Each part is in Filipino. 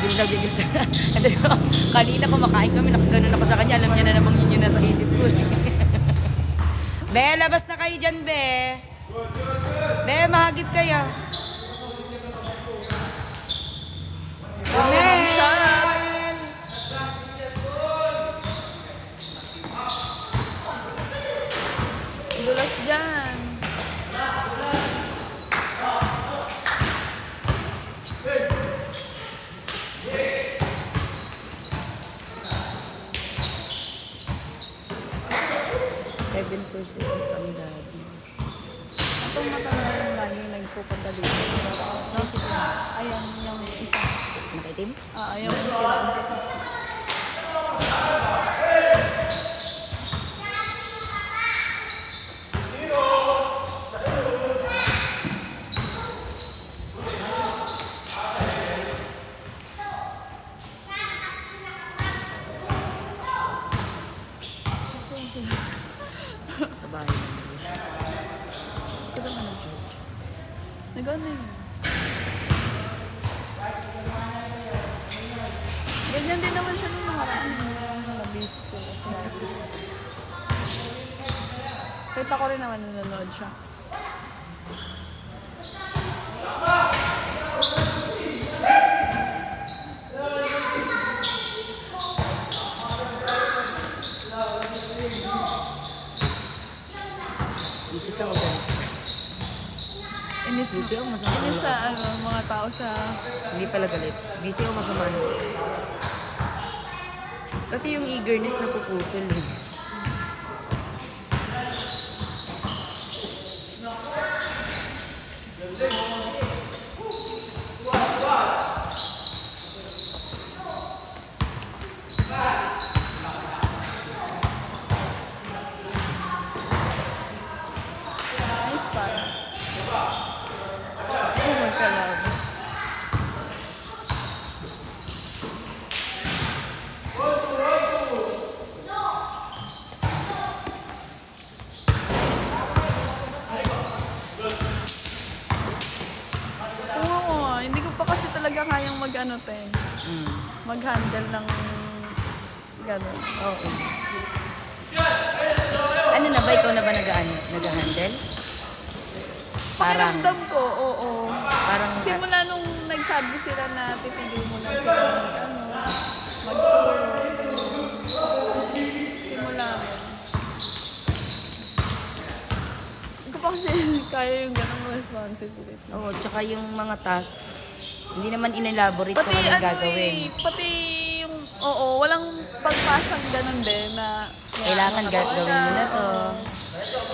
Gigil na gigil ka. Ano yun? Kanina kumakain kami, nakaganon ako sa kanya. Alam niya na namang yun yung nasa isip ko. eh. be, labas na kayo dyan, be. Be, mahagip kayo. Mel! Dulas dyan. Seven percent ang daddy. Itong matanda yung lagi nagpupunta dito. Sisip na. Ayan, yung isa. Nakaitim? Ah, yung ko. Sa bahay naman siya. Kasama ng church. Nag-ano yun? Ganyan din naman siya nung nakaraan. Na-busy sila sa Kita ko rin naman nanonood siya. Busy ka mag Inis, Busy ako masama. inis sa ano, mga tao sa... Hindi pala galit. Busy ako masama. Kasi yung eagerness na puputol eh. Nice pass. Oh, magkalab. Oo, hindi ko pa kasi talaga kayang mag-ano te. Mm. Mag-handle ng gano'n. Oo. Ano na ba? Ikaw na ba nag-ano? Nag-handle? Parang, Pakiramdam ko, oo. parang, Simula nung nagsabi sila na titigil mo na sila mag ano, mag-tour. Simula nun. Hindi ko pa kasi kaya yung ganong responsibility. oo, tsaka yung mga task, hindi naman inelaborate kung anong ano gagawin. eh, pati yung, oo, walang pagpasang ganun din na Kailangan yan, ga- gawin mo na to.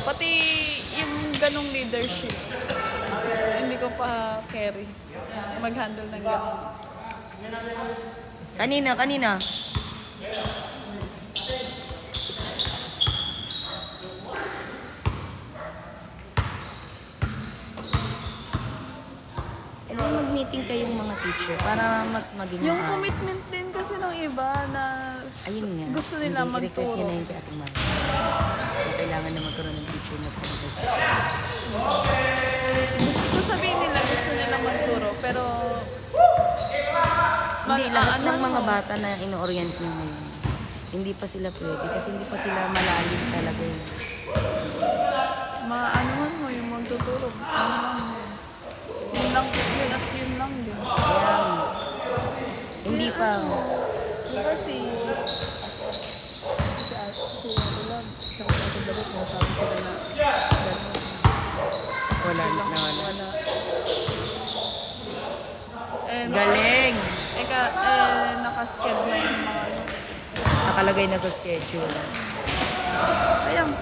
Pati yung ganong leadership, hindi ko pa carry. Mag-handle ng ganun. Kanina, kanina. Eh, di mag-meeting kayong mga teacher para mas maging Yung maayos. commitment din kasi ng iba na s- Ayun nga. gusto nila Hindi, request niya magturo. na yun kay Ating Mami. Na kailangan na magkaroon ng teacher na practice. Gusto sabihin nila gusto nila magturo pero Hindi, lahat ano ng mga bata na ino-orient niyo ngayon, hindi pa sila pwede kasi hindi pa sila malalim talaga yun. maanuhan mo yung magtuturo. Yun lang, yun lang Kaya, hindi pa. Diba si si Ate, si Love, siya ko balik sila na. Tapos wala. Eh, Galing! Eka, eh, nakaschedule na yung mga ano. Nakalagay na sa schedule. Sayang.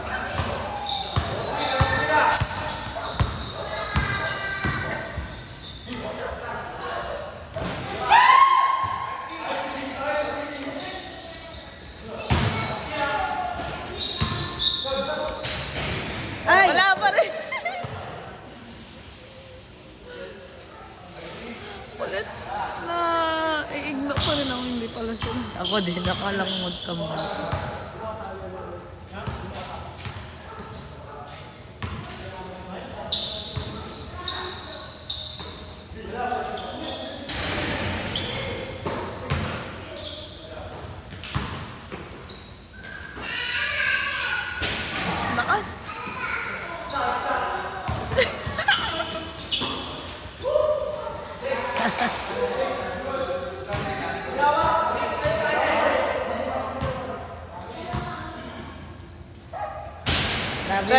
Ay! Wala pa rin. Ulit na i-ignore ko rin ako, hindi pala sila. Ako din, nakalang magkambasa. Travel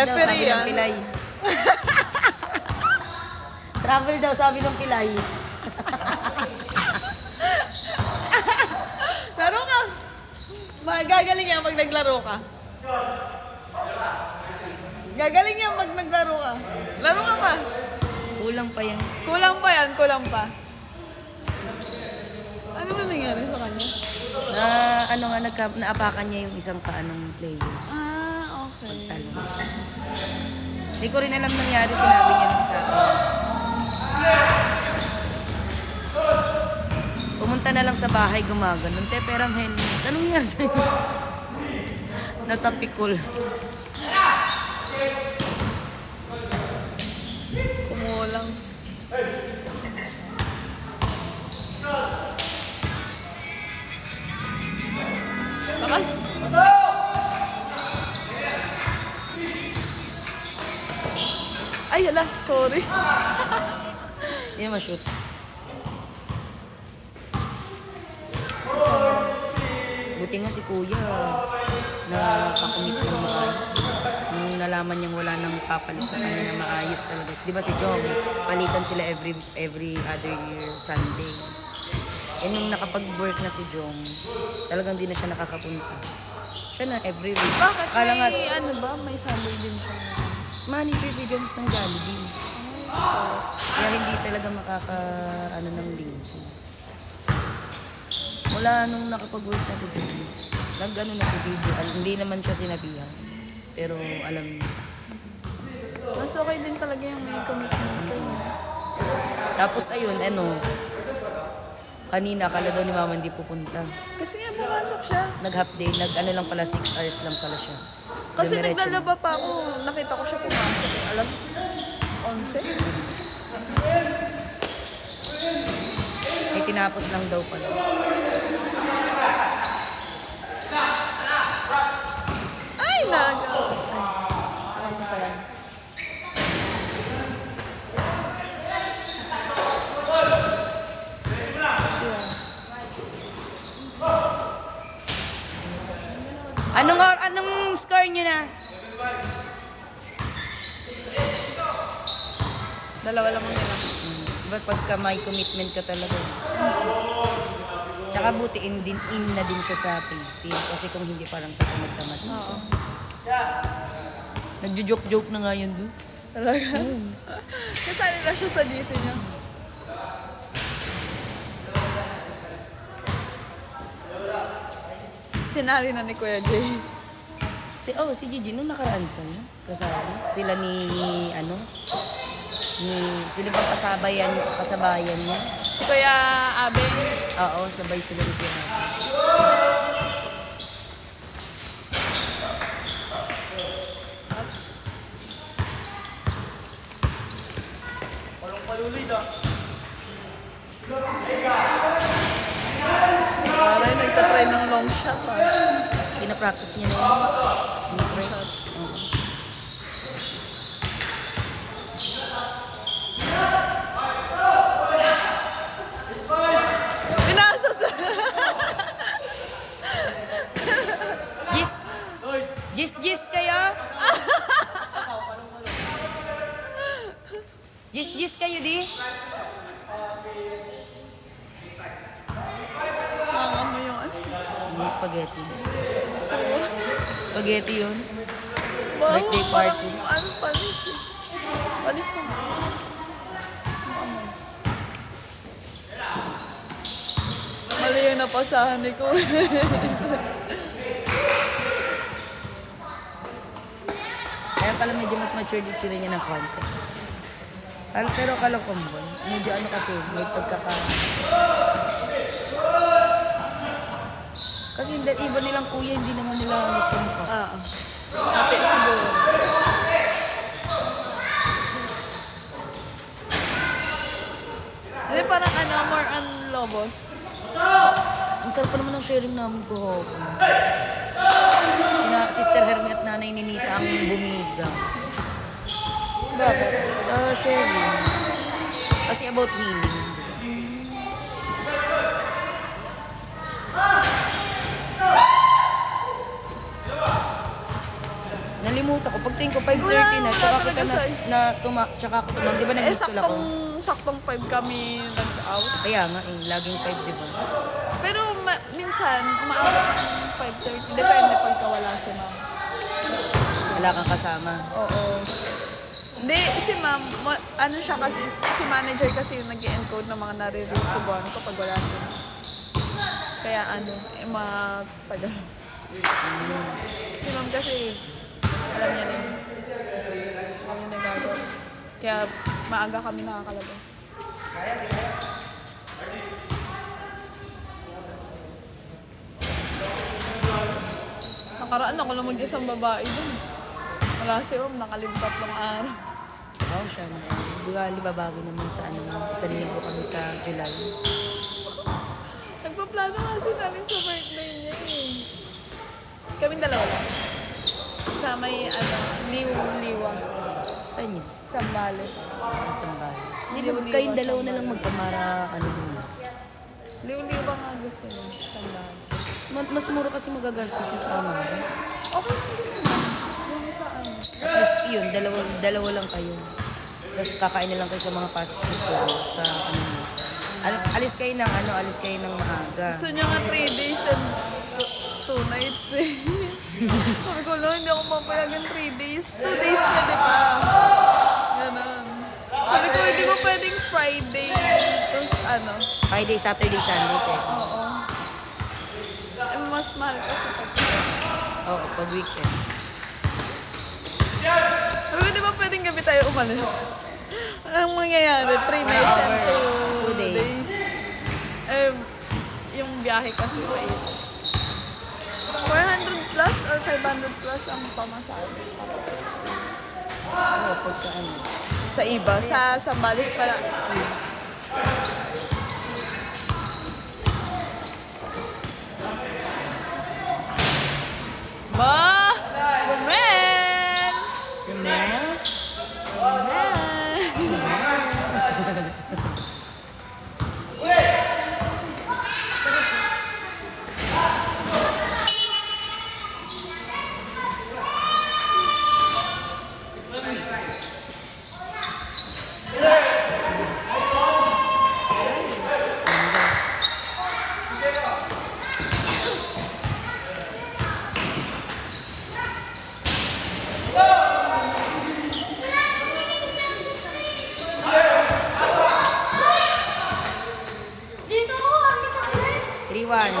daw, sabi Referee, ng ah. pilay. Travel daw, sabi ng pilay. Laro ka. Magagaling yan pag naglaro ka. Gagaling yan pag naglaro ka. Laro ka pa. Kulang pa yan. Kulang pa yan, kulang pa. Ano na nangyari sa kanya? Na, ano nga, nagka, naapakan niya yung isang paanong player. Ah, okay. Talo. Hindi ko rin alam nangyari, sinabi niya lang sa akin. Pumunta na lang sa bahay, gumaganon. Te, perang helmet. Anong nangyari sa'yo? Natapikol. Kumulang. Lakas. Ay, hala. Sorry. Hindi na ma-shoot. Buti nga si kuya na pakumit ng maayos. Nung nalaman niyang wala nang papalit sa kanya na maayos talaga. Di ba si Jong, palitan sila every every other year Sunday. Eh nung nakapag-work na si Jong, talagang di na siya nakakapunta. Siya na every week. Bakit Akala nga, may ano ba? May Sunday din siya. Manager si Jones ng Jollibee. Kaya hindi talaga makaka, ano ng linggo. Wala nung nakapag-work na si Jones. Nag-ano na si. Al- hindi naman siya sinabihan. Pero alam niya. Mas okay din talaga yung may commitment kayo. Tapos ayun, ano, kanina akala daw ni mama hindi pupunta. Kasi nga pumasok siya. Nag-half day, nag ano lang pala, 6 hours lang pala siya. Kasi Dumiretso naglalaba pa ako. Nakita ko siya pumasok. Alas 11. May tinapos lang daw pala. Ay, nag... Ay, ano. Anong, or, anong score niyo na? Dalawa lang muna lang. Diba pagka may commitment ka talaga. Tsaka buti in, din, in na din siya sa team. Kasi kung hindi parang tamad-tamad. Oo. Nagjo-joke-joke na nga yun doon. Talaga? Kasali lang siya sa GC niya. Sinali na ni Kuya Jay. Si, oh, si Gigi, nung nakaraan pa yun. Kasali. Sila ni, ano, ni, sila bang kasabayan, kasabayan niya? Si Kuya Abe. Oo, sabay sila ni Kuya. Parang nagtatry ng long shot ah. Pinapractice niya na yun. Pinapress. Oo. Pinasa sa... Gis! Gis, gis kayo? Gis, gis kayo di? Mama mo yung ano. Yung spaghetti. Yun. Birthday party. Ano, panis eh. Panis na. Mali yung napasahan ni ko. Kaya pala medyo mas mature yung tsura niya ng konti. Pero kala ko mo, medyo ano kasi, may pagkaka... Kasi hindi, iba nilang kuya, hindi naman nila gusto mukha. Ah. Ate siguro. Hindi, parang ano, more on lobos. Ang sarap pa naman ng sharing namin ko. Sina, Sister Hermie at Nanay Ninita ang bumiga. Bakit? Sa sharing. Kasi about healing. Nalimutan ko pagtingin ko 5.30 na, tsaka talaga na, na tuma, tsaka ako tumang. Di ba Eh, nag-school ako? saktong, saktong 5 kami nag-out. Kaya nga eh, laging 5, di ba? Pero ma- minsan, umaabot ng 5.30. Depende pagka wala si ma'am. Wala kang kasama. Oo. Hindi, si ma'am, ma- ano siya kasi, si manager kasi yung nag encode ng mga nare-receivean ko pag wala si ma'am. Kaya ano, eh, matagal. Si ma'am kasi, alam niya na yun. Alam niya na gagawin. Kaya maaga kami nakakalabas. Nakaraan ako lang mag-isang babae dun. Wala si ma'am, nakalimpat ng araw. Oo siya na. Bugali babago naman sa ano, isang linggo kami sa July. Nagpaplano kasi namin sa birthday niya eh. Kaming dalawa lang. Sa may ano, liw-liwa. Saan yun? Sambales. Sa Sambales. Hindi ba kayong dalawa na lang magpamara, ano muna. Liw-liwa nga gusto niya. Sambales. Mas, mas mura kasi magagastos mo sa Amara. Okay lang din naman. Yung sa ano. At least yun, dalawa, dalawa lang kayo. Tapos kakain na lang kayo sa mga fast food ko. Sa ano. Al- alis kayo ng ano, alis kayo ng maaga. Gusto niya nga 3 days and 2 nights eh. Sabi ko lang, hindi ako mapayagan 3 days. 2 days pwede pa. Ganon. Sabi ko, hindi mo pwedeng Friday to ano. Friday, Saturday, Sunday pe. Oo. Eh, mas mahal kasi pag Oo, pag weekends. Sabi ko, di ba pwedeng gabi tayo umalis? Ang mangyayari, 3 nights and 2 Two days. Eh, yung biyahe kasi wait. 400 plus or 500 plus ang pamasahe. Oo, pagka ano. Sa iba, sa Sambales para. Ba! Rumen! Mel? Rumen! Dito ko, ang process. 3-1.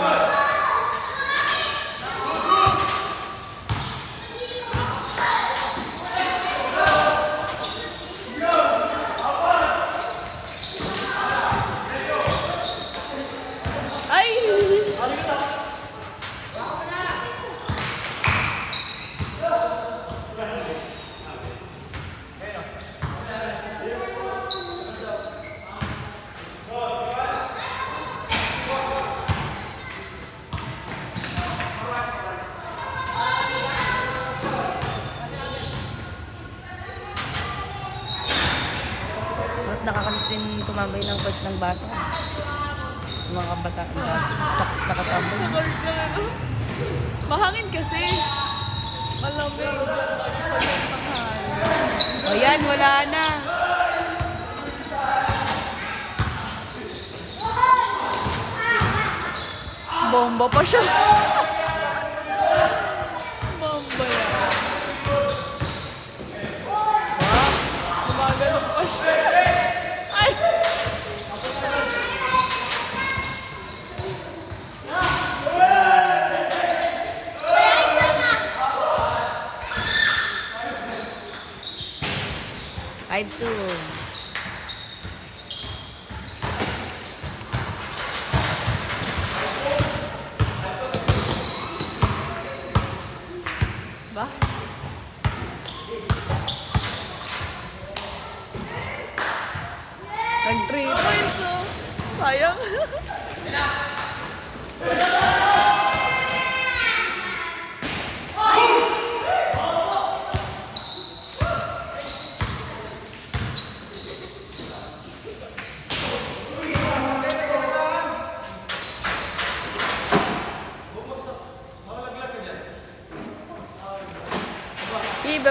Ay! Sarap nakakamiss din tumambay ng bata. Mga dati. Sakit nakatambay. Mahangin kasi. Malamig. O yan, wala na. Bomba pa siya. Bomba yan. Gumagano pa siya. Ay! Five two. Ba? Nag 3 points oh. Sayang.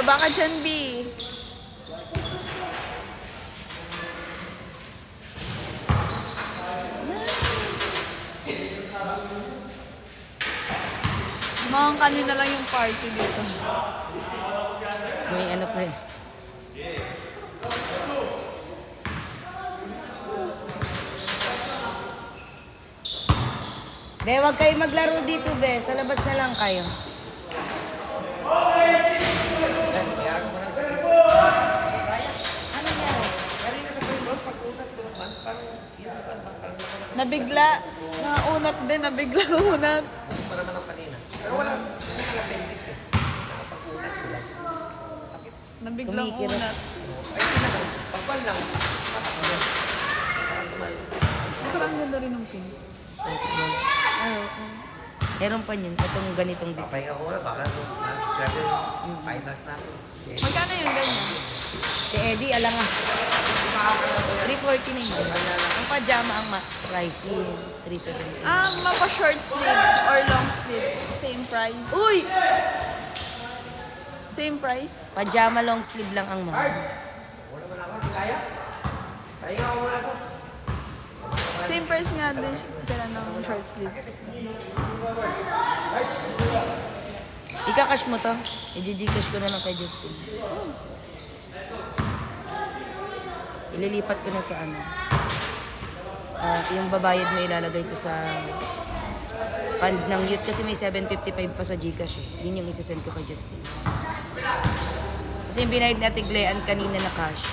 Baba ka dyan, B. Mga kanina lang yung party dito. May ano pa eh. Be, wag kayo maglaro dito, be. Sa labas na lang kayo. Nabigla. Naunat din, nabigla unat. Nabiglang Kumikirot. unat. Parang ganda rin ng pink. Be. Meron pa yun. Itong ganitong design. Pahinga ko na, baka na-discard yun. Finals na ako. Okay. Magkano yung ganyan? Si Eddie, alang nga. 340 na yun. Ang pajama ang ma- pricey. 370. Ah, mapa short sleeve or long sleeve. Same price. Uy! Same price. Pajama long sleeve lang ang mahal. Same price nga din sila ng short sleeve. Ika-cash mo to. I-gcash ko na lang kay Justin. Ililipat ko na sa ano. Sa, yung babayad mo ilalagay ko sa fund ng youth kasi may 755 pa sa Gcash eh. Yun yung isasend ko kay Justin. Kasi yung binayad natin Glean kanina na cash.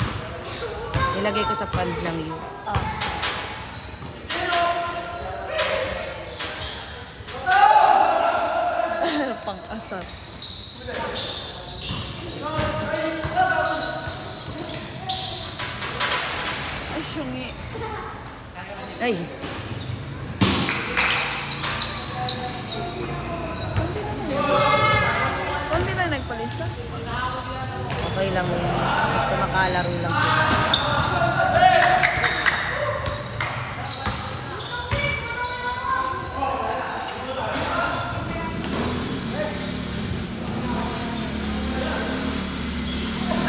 Nilagay ko sa fund ng youth. Pang-asar. Ay, Kunti lang nagpalista. okay lang yun. Basta makalaro lang sila.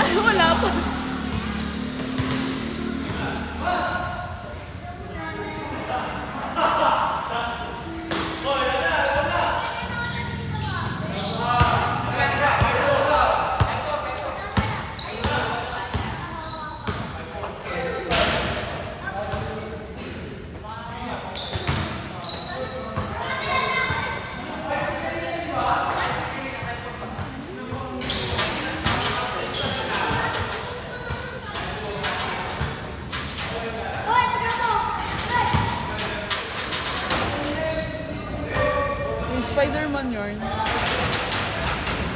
Ay, wala pa. Yung Spider-Man yun.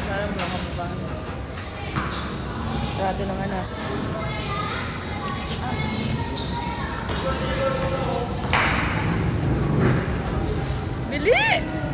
Alam mo lang kung ba. Sarado ng anak. Bili!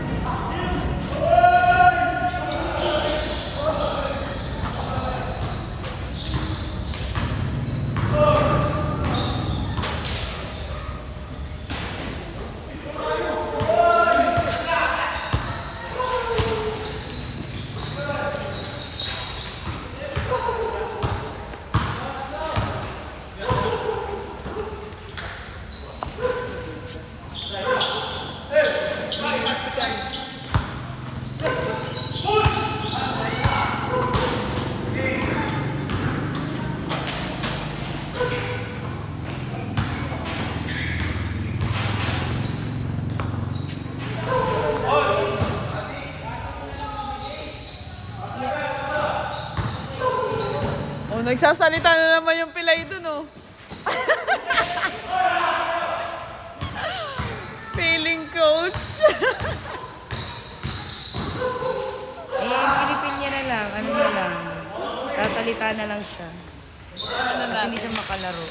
Oh, nagsasalita na naman yung pilay dun, oh. Feeling coach. Eh, Pilipin niya na lang. Ano na lang. Sasalita na lang siya. Kasi hindi siya makalaro.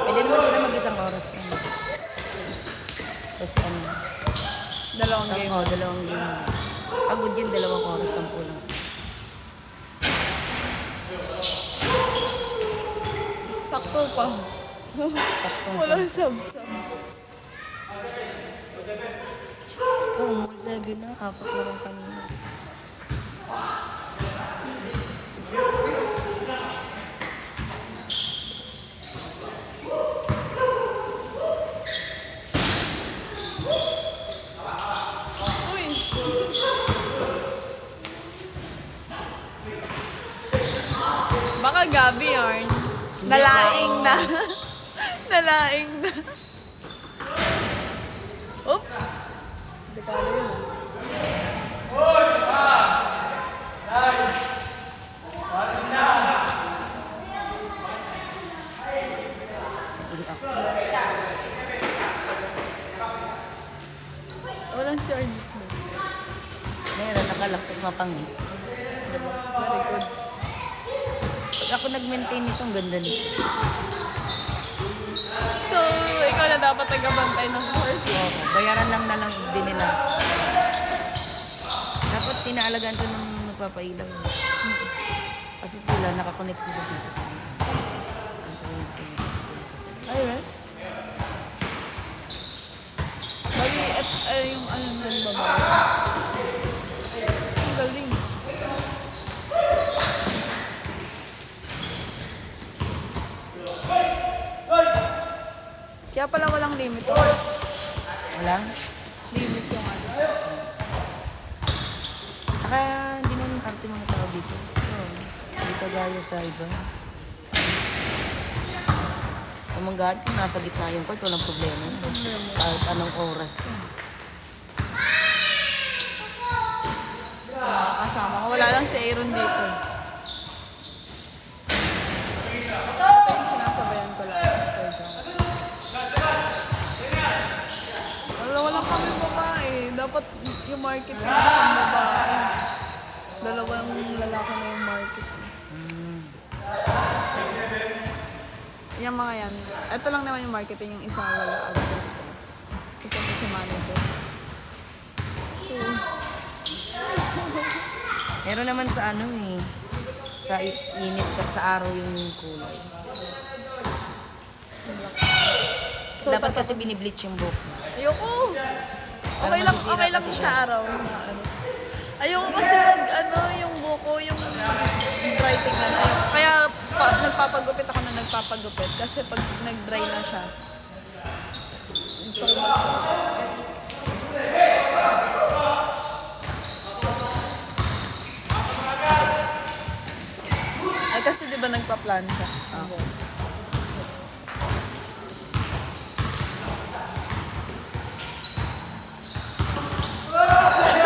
Pwede naman sila mag-isang oras na. Kasi ano, Dalawang game. oh, dalawang game. Pagod yun, dalawang oras ang kulang sila. Sakto pa. Taktong Walang sub-sub. Oo, mall 7 na. Apat na lang kanina. Baka gabi yarn. Nalaing na. Nalaing na. Oop. Dekado yun. Walang si mo. Meron, nakalakpas mapangi. Very good. Ako nag-maintain nito, ang ganda nito. So, ikaw na dapat tagabantay ng court. Oo, bayaran lang na lang din nila. Dapat tinaalagaan to ng nagpapailaw. Kasi sila, nakakonect sila dito sa Ay, right? Bali, at uh, yung ano ng babae. Ang galing. Kaya pala walang limit. Wala? Limit yung ano. Tsaka hindi naman arte mga tao dito. Oo. Hindi kagaya sa iba. Sa manggaan, kung nasa gitna yung court, walang problema. Kahit anong oras. Ah, kasama ko. Wala lang si Aaron dito. Ito yung sinasabayan ko lang. Sir John. Wala, wala kami babae. Dapat yung market yung isang babae. Dalawang lalaki na yung market. Yung mga yan. Ito lang naman yung marketing, yung isa wala absent. Isa po si manager. Meron naman sa ano eh. Sa init, ka- sa araw yung kulay. So, Dapat kasi binibleach yung buhok. mo. Ayoko. Okay lang, okay lang sa araw. Ayoko kasi nag, ano, yung buko, yung dry tingnan. Ayoko. Kaya pa, nagpapagupit ako na nagpapagupit. Kasi pag nag-dry na siya, gusto ko mag- Ay, kasi di ba nagpa-plan siya? Okay. Yeah.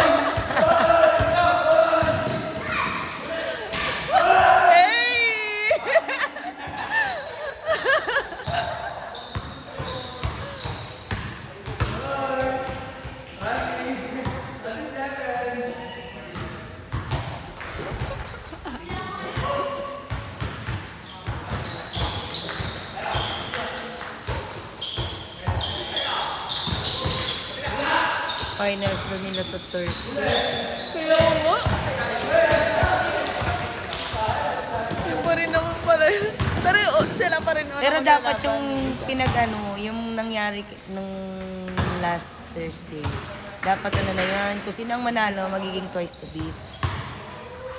Finals na nila sa Thursday. Kaya mo? Yung pa rin naman pala. Pero oh, sila pa rin. Pero naman dapat yung pinag-ano, yung nangyari nung last Thursday. Dapat ano na yan, kung sino ang manalo, magiging twice the beat.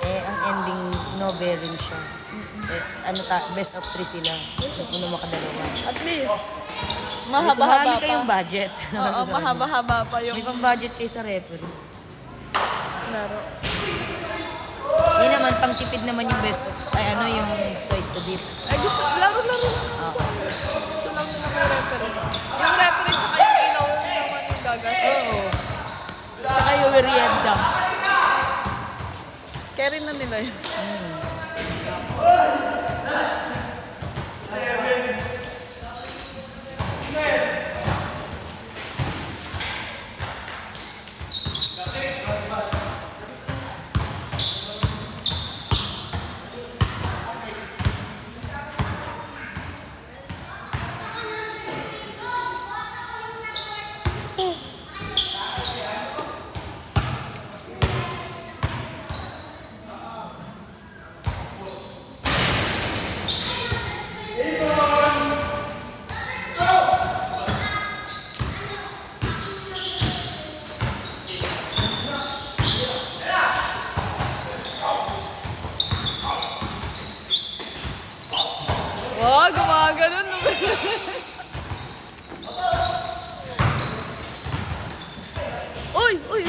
Eh, ang ending, no bearing siya. Eh, ano ta, best of three sila. Ano makadalawa. At least, mahaba-haba pa. kayong budget. Oo, mahaba-haba pa yung May pang budget kayo sa referee. laro. Yun naman, pang tipid naman yung best of, ay ano yung twice the beat. Ay, gusto, laro-laro lang sa akin. Gusto lang nila may referee. Yung referee tsaka yung ilaw naman yung gagastos. Oo. Saka yung merienda. Carry na nila yun. Amen. Uy, uy.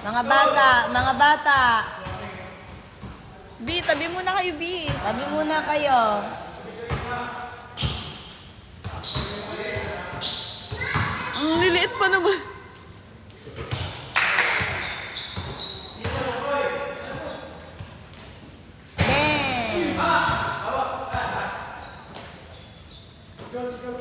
Mga bata, mga bata. B, tabi muna kayo, B. Tabi muna kayo. Ang liliit pa naman. Ben.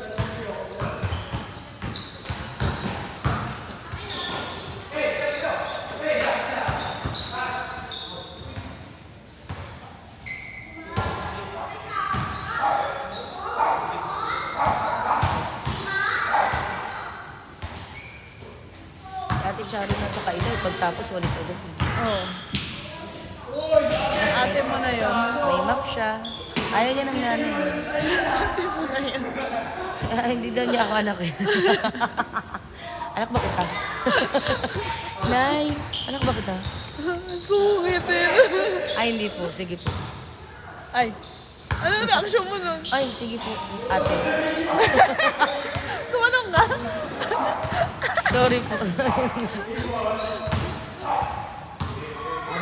Si Ate Charo nasa kailan, pagtapos walis agad. Oh. Ate mo na yun. May map siya. Ayaw niya ng nanay. Ah, hindi daw niya ako anak eh. anak ba kita? Nay, anak ba kita? Sungit eh. Ay, hindi po. Sige po. Ay. Anong reaction mo nun? Ay, sige po. Ate. Kumanong ka? Sorry po.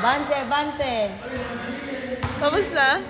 Banse, banse. Tapos na?